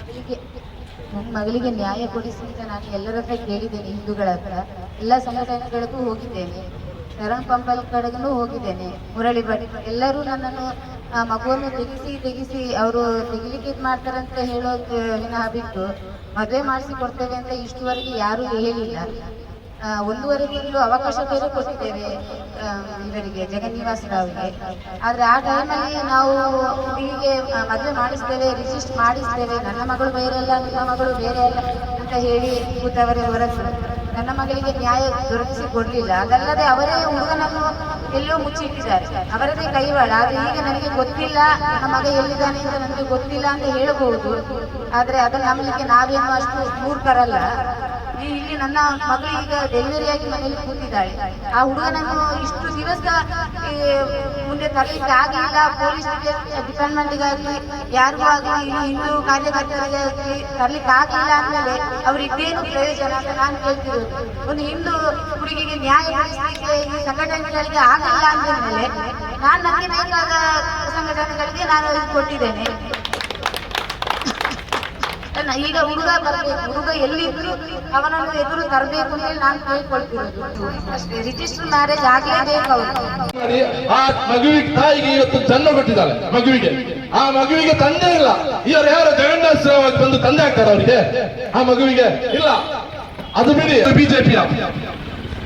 ಮಗಳಿಗೆ ನನ್ನ ಮಗಳಿಗೆ ನ್ಯಾಯ ಕೊಡಿಸಿ ಅಂತ ನಾನು ಎಲ್ಲರ ಹತ್ರ ಕೇಳಿದ್ದೇನೆ, ಹಿಂದೂಗಳ ಹತ್ರ. ಎಲ್ಲ ಸಂಘಟನೆಗಳಿಗೂ ಹೋಗಿದ್ದೇನೆ. ಶರಣ್ ಪಂಪಲ್ ಕಡೆಗೂ ಹೋಗಿದ್ದೇನೆ. ಮುರಳಿ ಬಡಿ ಎಲ್ಲರೂ ನನ್ನನ್ನು, ಆ, ಮಗುವನ್ನು ತೆಗೆಸಿ ತೆಗೆಸಿ ಅವರು ತೆಗಿಲಿಕ್ಕೆ ಇದು ಮಾಡ್ತಾರಂತ ಹೇಳೋದು ವಿನಃ ಬಿಟ್ಟು ಮದುವೆ ಮಾಡಿಸಿ ಕೊಡ್ತೇವೆ ಅಂತ ಇಷ್ಟುವರೆಗೆ ಯಾರೂ ಹೇಳಿಲ್ಲ. ಒಂದೂವರೆ ತಿಂಗಳು ಅವಕಾಶ ಬೇರೆ ಕೊಟ್ಟಿದ್ದೇವೆ ಇವರಿಗೆ ಜಗನ್ನಿವಾಸ ರಾವ್ಗೆ ಆದ್ರೆ ಆ ಟೈಮಲ್ಲಿ ನಾವು ಹೀಗೆ ಮದುವೆ ಮಾಡಿಸ್ತೇವೆ ರಿಜಿಸ್ಟರ್ ಮಾಡಿಸ್ತೇವೆ ನನ್ನ ಮಗಳು ಬೇರೆ ಅಲ್ಲ ನಿಮ್ಮ ಮಗಳು ಬೇರೆ ಅಲ್ಲ ಅಂತ ಹೇಳಿ ಕೂತವರೇ ಹೊರತು ನನ್ನ ಮಗಳಿಗೆ ನ್ಯಾಯ ದೊರಕಿಸಿ ಕೊಡ್ಲಿಲ್ಲ. ಅದಲ್ಲದೆ ಅವರೇ ಹುಡುಗನನ್ನು ಎಲ್ಲೋ ಮುಚ್ಚಿಟ್ಟಿದ್ದಾರೆ. ಅವರದೇ ಕೈವಾಡ. ಆದ್ರೆ ಈಗ ನನಗೆ ಗೊತ್ತಿಲ್ಲ, ನನ್ನ ಮಗ ಎಲ್ಲಿದ್ದಾನೆ ಅಂತ ನನಗೆ ಗೊತ್ತಿಲ್ಲ ಅಂತ ಹೇಳಬಹುದು. ಆದ್ರೆ ಅದನ್ನು ನಂಬಲಿಕ್ಕೆ ನಾವೇನು ಅಷ್ಟು ಮೂರ್ಖರಲ್ಲ. ಇಲ್ಲಿ ನನ್ನ ಮಗಳು ಈಗ ಡೆಲಿವರಿ ಆಗಿ ಮನೆಯಲ್ಲಿ ಕೂತಿದ್ದಾಳೆ. ಆ ಹುಡುಗನನ್ನು ಇಷ್ಟು ದಿವಸ ಮುಂದೆ ತರಲಿಕ್ಕೆ ಆಗಲಿಲ್ಲ ಪೊಲೀಸ್ ಡಿಪಾರ್ಟ್ಮೆಂಟ್ಗಾಗಲಿ ಯಾರಿಗೂ ಆಗಲಿ, ಇನ್ನು ಹಿಂದೂ ಕಾರ್ಯಕರ್ತರಿಗೆ ತರಲಿಕ್ಕೆ ಆಗಿಲ್ಲ ಅಂದಮೇಲೆ ಅವ್ರಿದ್ದೇನು ಪ್ರಯೋಜನ ಅಂತ ನಾನು ಕೇಳ್ತಿರೋದು. ಒಂದು ಹಿಂದೂ ಹುಡುಗಿಗೆ ನ್ಯಾಯ ಈ ಸಂಘಟನೆಗಳಿಗೆ ಆಗಲಿಲ್ಲ ಅಂದಮೇಲೆ ನಾನು ನನಗೆ ಬೇಕಾದ ಸಂಘಟನೆಗಳಿಗೆ ನಾನು ಕೊಟ್ಟಿದ್ದೇನೆ. ಈಗ ಹುಡುಗ ಬರ್ಬೇಕು. ಹುಡುಗ ಎಲ್ಲಿದ್ರು ಅವನನ್ನು ಎದುರು ತರಬೇಕು ಅಂತ ಹೇಳಿ ನಾನು ಕೇಳ್ಕೊಳ್ತಿರೋದು. ಅಷ್ಟೇ ರಿಜಿಸ್ಟರ್ ಮ್ಯಾರೇಜ್ ಆಗ್ಲೇಬೇಕು ಅವರು. ಮಾಡಿ ಆ ಮಗುವಿಗೆ ತಾಯಿಗೆ ಇವತ್ತು ಜನ್ಮ ಕೊಟ್ಟಿದ್ದಾಳೆ ಮಗುವಿಗೆ. ಆ ಮಗುವಿಗೆ ತಂದೆ ಇಲ್ಲ. ಇವರು ಯಾರು ಜಗನ್ನಾಥ ರಾವ್ ಬಂದು ತಂದೆ ಆಗ್ತಾರೆ ಅವರಿಗೆ. ಆ ಮಗುವಿಗೆ ಇಲ್ಲ. ಅದು ಬಿಡಿ ಬಿಜೆಪಿಯ.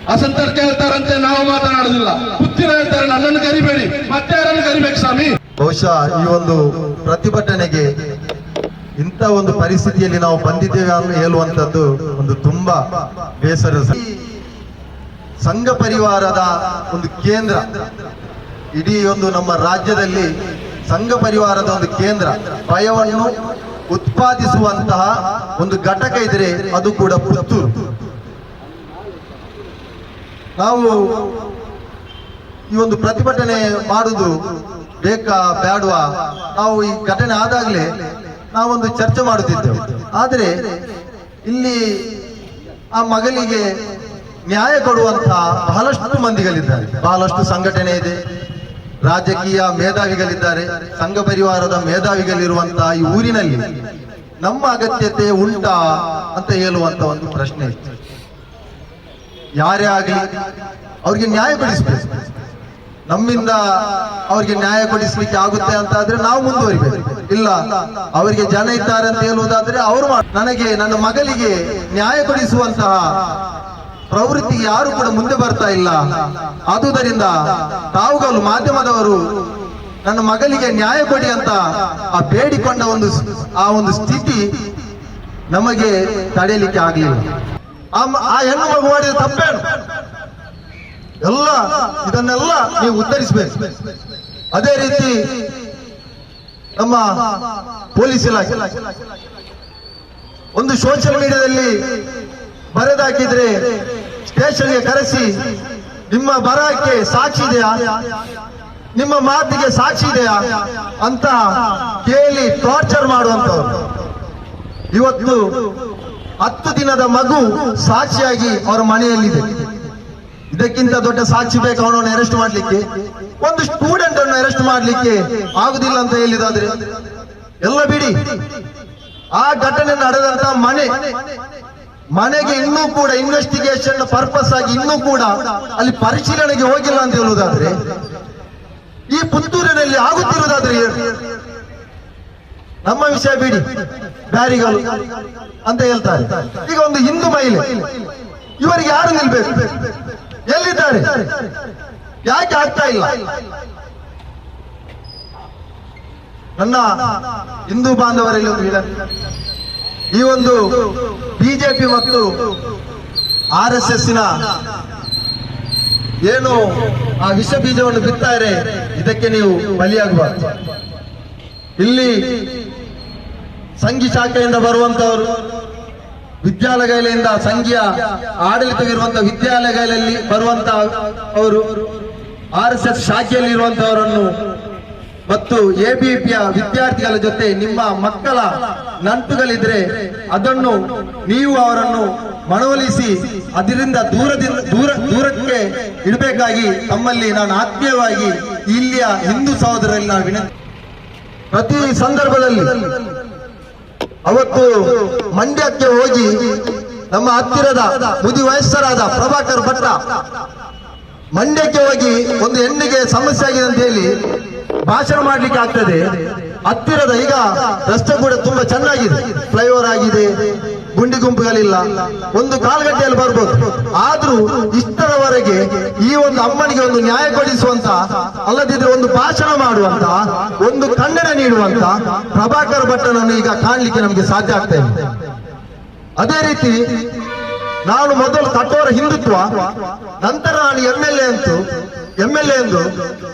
ಅಸಂತರ್ ಕೇಳ್ತಾರಂತೆ ನಾವು ಮಾತನಾಡುದಿಲ್ಲ. ಬುತ್ತಿನ ಹೇಳ್ತಾರೆ ನನ್ನನ್ನು ಕರಿಬೇಡಿ. ಮತ್ತೆ ಯಾರನ್ನು ಕರಿಬೇಕು ಸ್ವಾಮಿ? ಬಹುಶಃ ಈ ಒಂದು ಪ್ರತಿಭಟನೆಗೆ ಇಂಥ ಒಂದು ಪರಿಸ್ಥಿತಿಯಲ್ಲಿ ನಾವು ಬಂದಿದ್ದೇವೆ ಅಂತ ಹೇಳುವಂತದ್ದು ಒಂದು ತುಂಬಾ ಬೇಸರ ಸಂಘ ಪರಿವಾರದ ಒಂದು ಕೇಂದ್ರ. ಇಡೀ ಒಂದು ನಮ್ಮ ರಾಜ್ಯದಲ್ಲಿ ಸಂಘ ಪರಿವಾರದ ಒಂದು ಕೇಂದ್ರ. ಭಯವನ್ನು ಉತ್ಪಾದಿಸುವಂತಹ ಒಂದು ಘಟಕ ಇದ್ರೆ ಅದು ಕೂಡ ಪುತ್ತೂರು. ನಾವು ಈ ಒಂದು ಪ್ರತಿಭಟನೆ ಮಾಡುದು ಬೇಕಾ ಬೇಡವಾ ನಾವು ಈ ಘಟನೆ ಆದಾಗಲೇ ನಾವೊಂದು ಚರ್ಚೆ ಮಾಡುತ್ತಿದ್ದೆವು. ಆದರೆ ಇಲ್ಲಿ ಆ ಮಗನಿಗೆ ನ್ಯಾಯ ಕೊಡುವಂತಹ ಬಹಳಷ್ಟು ಮಂದಿಗಳಿದ್ದಾರೆ. ಬಹಳಷ್ಟು ಸಂಘಟನೆ ಇದೆ. ರಾಜಕೀಯ ಮೇಧಾವಿಗಳಿದ್ದಾರೆ. ಸಂಘ ಪರಿವಾರದ ಮೇಧಾವಿಗಳಿರುವಂತಹ ಈ ಊರಿನಲ್ಲಿ ನಮ್ಮ ಅಗತ್ಯತೆ ಉಂಟಾ ಅಂತ ಹೇಳುವಂತ ಒಂದು ಪ್ರಶ್ನೆ ಇತ್ತು. ಯಾರೇ ಆಗಲಿ, ಅವ್ರಿಗೆ ನ್ಯಾಯ ಕೊಡಿಸ್ಬೇಕು ನಮ್ಮಿಂದ ಅವ್ರಿಗೆ ನ್ಯಾಯ ಕೊಡಿಸ್ಲಿಕ್ಕೆ ಆಗುತ್ತೆ ಅಂತ ಆದ್ರೆ ನಾವು ಮುಂದುವರಿಬೇಕು. ಇಲ್ಲ, ಅವರಿಗೆ ಜನ ಇದ್ದಾರೆ ಅಂತ ಹೇಳುವುದಾದ್ರೆ ಅವರು ನನಗೆ, ನನ್ನ ಮಗಳಿಗೆ ನ್ಯಾಯ ಕೊಡಿಸುವಂತಹ ಪ್ರವೃತ್ತಿ ಯಾರು ಕೂಡ ಮುಂದೆ ಬರ್ತಾ ಇಲ್ಲ. ಆದುದರಿಂದ ತಾವುಗಳು ಮಾಧ್ಯಮದವರು ನನ್ನ ಮಗಳಿಗೆ ನ್ಯಾಯ ಕೊಡಿ ಅಂತ ಆ ಬೇಡಿಕೊಂಡ ಒಂದು ಆ ಒಂದು ಸ್ಥಿತಿ ನಮಗೆ ತಡೆಯಲಿಕ್ಕೆ ಆಗಲಿಲ್ಲ. ಆ ಹೆಣ್ಣು ಮಗು ಮಾಡಿದ ತಪ್ಪೇನು? ಎಲ್ಲ ಇದನ್ನೆಲ್ಲ ನೀವು ಉತ್ತರಿಸಬೇಕು. ಅದೇ ರೀತಿ ನಮ್ಮ ಪೊಲೀಸ್ ಇಲಾಖೆ. ಒಂದು ಸೋಷಿಯಲ್ ಮೀಡಿಯಾದಲ್ಲಿ ಬರೆದಾಕಿದ್ರೆ ಸ್ಟೇಷನ್ಗೆ ಕರೆಸಿ, ನಿಮ್ಮ ಬರಹಕ್ಕೆ ಸಾಕ್ಷಿ ಇದೆಯಾ? ನಿಮ್ಮ ಮಾತಿಗೆ ಸಾಕ್ಷಿ ಇದೆಯಾ? ಅಂತ ಕೇಳಿ ಟಾರ್ಚರ್ ಮಾಡುವಂತ ಇವತ್ತು ಹತ್ತು ದಿನದ ಮಗು ಸಾಕ್ಷಿಯಾಗಿ ಅವರ ಮನೆಯಲ್ಲಿದೆ. ಇದಕ್ಕಿಂತ ದೊಡ್ಡ ಸಾಕ್ಷಿ ಬೇಕು ಅವನನ್ನು ಅರೆಸ್ಟ್ ಮಾಡ್ಲಿಕ್ಕೆ. ಒಂದು ಸ್ಟೂಡೆಂಟ್ ಅನ್ನು ಅರೆಸ್ಟ್ ಮಾಡ್ಲಿಕ್ಕೆ ಆಗುದಿಲ್ಲ ಅಂತ ಹೇಳಿದಾದ್ರೆ? ಎಲ್ಲ ಬಿಡಿ. ಆ ಘಟನೆ ನಡೆದಂತ ಮನೆ, ಮನೆಗೆ ಇನ್ನೂ ಕೂಡ ಇನ್ವೆಸ್ಟಿಗೇಷನ್ ಪರ್ಪಸ್ ಆಗಿ ಇನ್ನೂ ಕೂಡ ಅಲ್ಲಿ ಪರಿಶೀಲನೆಗೆ ಹೋಗಿಲ್ಲ ಅಂತ ಹೇಳುವುದಾದ್ರೆ ಈ ಪುತ್ತೂರಿನಲ್ಲಿ ಆಗುತ್ತಿರುವುದಾದ್ರೆ ನಮ್ಮ ವಿಷಯ ಬಿಡಿ. ಬ್ಯಾರಿಗಳು ಅಂತ ಹೇಳ್ತಾರೆ. ಈಗ ಒಂದು ಹಿಂದೂ ಮಹಿಳೆ, ಇವರಿಗೆ ಯಾರು ನಿಲ್ಬೇಕು? ಎಲ್ಲಿದ್ದಾರೆ? ಯಾಕೆ ಆಗ್ತಾ ಇಲ್ಲ? ನನ್ನ ಹಿಂದೂ ಬಾಂಧವರಲ್ಲಿ ಒಂದು ವಿನಂತಿ. ಈ ಒಂದು ಬಿಜೆಪಿ ಮತ್ತು ಆರ್ ಎಸ್ ಎಸ್ನ ಏನು ಆ ವಿಷ ಬೀಜವನ್ನು ಬಿತ್ತಾರೆ ಇದಕ್ಕೆ ನೀವು ಬಲಿಯಾಗಬಾರ್ದು. ಇಲ್ಲಿ ಸಂಘಿ ಶಾಖೆಯಿಂದ ಬರುವಂತವರು ವಿದ್ಯಾಲಯಗಳಿಂದ ಸಂಘೀಯ ಆಡಳಿತವಿರುವಂತಹ ವಿದ್ಯಾಲಯಗಳಲ್ಲಿ ಬರುವಂತ ಅವರು ಆರ್ ಎಸ್ ಎಸ್ ಶಾಖೆಯಲ್ಲಿ ಇರುವಂತಹವರನ್ನು ಮತ್ತು ಎಬಿಪಿಯ ವಿದ್ಯಾರ್ಥಿಗಳ ಜೊತೆ ನಿಮ್ಮ ಮಕ್ಕಳ ನಂಟುಗಳಿದ್ರೆ ಅದನ್ನು ನೀವು ಅವರನ್ನು ಮನವೊಲಿಸಿ ಅದರಿಂದ ದೂರದಿಂದ ದೂರ ದೂರಕ್ಕೆ ಇಡಬೇಕಾಗಿ ತಮ್ಮಲ್ಲಿ ನಾನು ಆತ್ಮೀಯವಾಗಿ ಇಲ್ಲಿಯ ಹಿಂದೂ ಸಹೋದರಲ್ಲಿ ನಾನು ವಿನಂತಿ ಪ್ರತಿ ಸಂದರ್ಭದಲ್ಲಿ ಅವತ್ತು ಮಂಡ್ಯಕ್ಕೆ ಹೋಗಿ ನಮ್ಮ ಹತ್ತಿರದ ಮುದಿ ವಯಸ್ಸರಾದ ಪ್ರಭಾಕರ್ ಭಟ್ಟ ಮಂಡ್ಯಕ್ಕೆ ಹೋಗಿ ಒಂದು ಹೆಣ್ಣಿಗೆ ಸಮಸ್ಯೆ ಆಗಿದೆ ಅಂತ ಹೇಳಿ ಭಾಷಣ ಮಾಡ್ಲಿಕ್ಕೆ ಆಗ್ತದೆ. ಹತ್ತಿರದ ಈಗ ರಸ್ತೆ ಕೂಡ ತುಂಬಾ ಚೆನ್ನಾಗಿದೆ. ಫ್ಲೈಓವರ್ ಆಗಿದೆ. ಗುಂಡಿ ಗುಂಪುಗಳಿಲ್ಲ. ಒಂದು ಕಾಲ್ಗಟ್ಟೆಯಲ್ಲಿ ಬರ್ಬೋದು. ಆದ್ರೂ ಇಷ್ಟರವರೆಗೆ ಈ ಒಂದು ಅಮ್ಮನಿಗೆ ಒಂದು ನ್ಯಾಯ ಕೊಡಿಸುವಂತ, ಅಲ್ಲದಿದ್ರೆ ಒಂದು ಭಾಷಣ ಮಾಡುವಂತ, ಒಂದು ಖಂಡನೆ ನೀಡುವಂತ ಪ್ರಭಾಕರ್ ಭಟ್ಟನನ್ನು ಈಗ ಕಾಣ್ಲಿಕ್ಕೆ ನಮಗೆ ಸಾಧ್ಯ ಆಗ್ತಾ ಇದೆ ಅದೇ ರೀತಿ ನಾನು ಮೊದಲು ಕಠೋರ ಹಿಂದುತ್ವ, ನಂತರ ನಾನು ಎಂ ಎಲ್ ಎ ಅಂತೂ ಎಂ ಎಲ್ ಎ ಎಂದು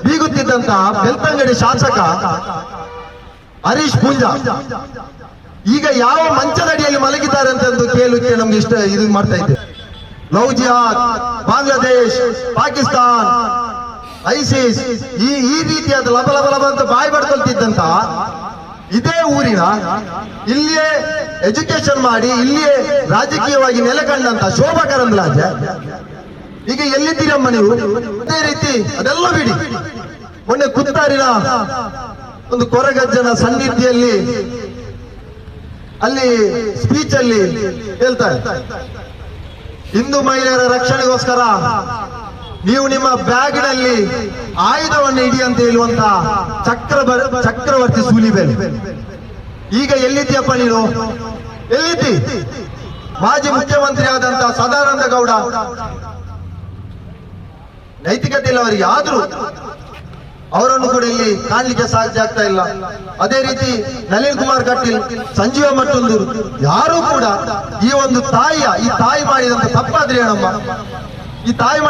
ಬೀಗುತ್ತಿದ್ದಂತಹ ಬೆಳ್ತಂಗಡಿ ಶಾಸಕ ಹರೀಶ್ ಪೂಂಜಾ. ಈಗ ಯಾವ ಮಂಚದಡಿಯಲ್ಲಿ ಮಲಗಿದ್ದಾರೆ ಅಂತ ಒಂದು ಕೇಳಲಿಕ್ಕೆ ನಮ್ಗೆ ಇಷ್ಟ ಇದು ಮಾಡ್ತಾ ಇದ್ದೆ. ಲವ್ ಜಿಹಾದ್ ಬಾಂಗ್ಲಾದೇಶ್, ಪಾಕಿಸ್ತಾನ್, ಐಸಿಸ್, ಈ ಈ ರೀತಿಯಾದ ಲಬ ಲಬ ಲಬ ಅಂತ ಬಾಯಿ ಬಡ್ಕೊಳ್ತಿದ್ದಂತ ಇದೇ ಊರಿನ ಇಲ್ಲಿಯೇ ಎಜುಕೇಶನ್ ಮಾಡಿ, ಇಲ್ಲಿಯೇ ರಾಜಕೀಯವಾಗಿ ನೆಲೆಕಂಡಂತ ಶೋಭಾ ಕರಂದ್ಲಾಜೆ. ಈಗ ಎಲ್ಲಿದ್ದೀರಮ್ಮ ನೀವು? ಅದೇ ರೀತಿ ಅದೆಲ್ಲ ಬಿಡಿ. ಮೊನ್ನೆ ಕುತ್ತಾರಿನ ಒಂದು ಕೊರಗಜ್ಜನ ಸನ್ನಿಧಿಯಲ್ಲಿ ಅಲ್ಲಿ ಸ್ಪೀಚ್ ಅಲ್ಲಿ ಹೇಳ್ತಾರೆ ಹಿಂದೂ ಮಹಿಳೆಯರ ರಕ್ಷಣೆಗೋಸ್ಕರ ನೀವು ನಿಮ್ಮ ಬ್ಯಾಗ್ನಲ್ಲಿ ಆಯುಧವನ್ನು ಇಡಿ ಅಂತ ಹೇಳುವಂತ ಚಕ್ರ ಚಕ್ರವರ್ತಿ ಸೂಲಿಬೇಲಿ. ಈಗ ಎಲ್ಲಿದ್ದೀಯಪ್ಪ ನೀನು? ಎಲ್ಲಿದ್ದಿ? ಮಾಜಿ ಮುಖ್ಯಮಂತ್ರಿ ಆದಂತ ಸದಾನಂದ ಗೌಡ. ನೈತಿಕತೆ ಇಲ್ಲ ಅವರಿಗೆ ಆದ್ರೂ ಅವರನ್ನು ಕೂಡ ಇಲ್ಲಿ ಕಾಣಲಿಕ್ಕೆ ಸಾಧ್ಯ ಆಗ್ತಾ ಇಲ್ಲ. ಅದೇ ರೀತಿ ನಳಿನ್ ಕುಮಾರ್ ಕಟೀಲ್, ಸಂಜೀವ ಮಟ್ಟೊಂದೂರು, ಯಾರು ಕೂಡ ಈ ಒಂದು ತಾಯಿಯ, ಈ ತಾಯಿ ಮಾಡಿದಂತ ತಪ್ಪಾದ್ರೆ ಏನಮ್ಮ? ಈ ತಾಯಿ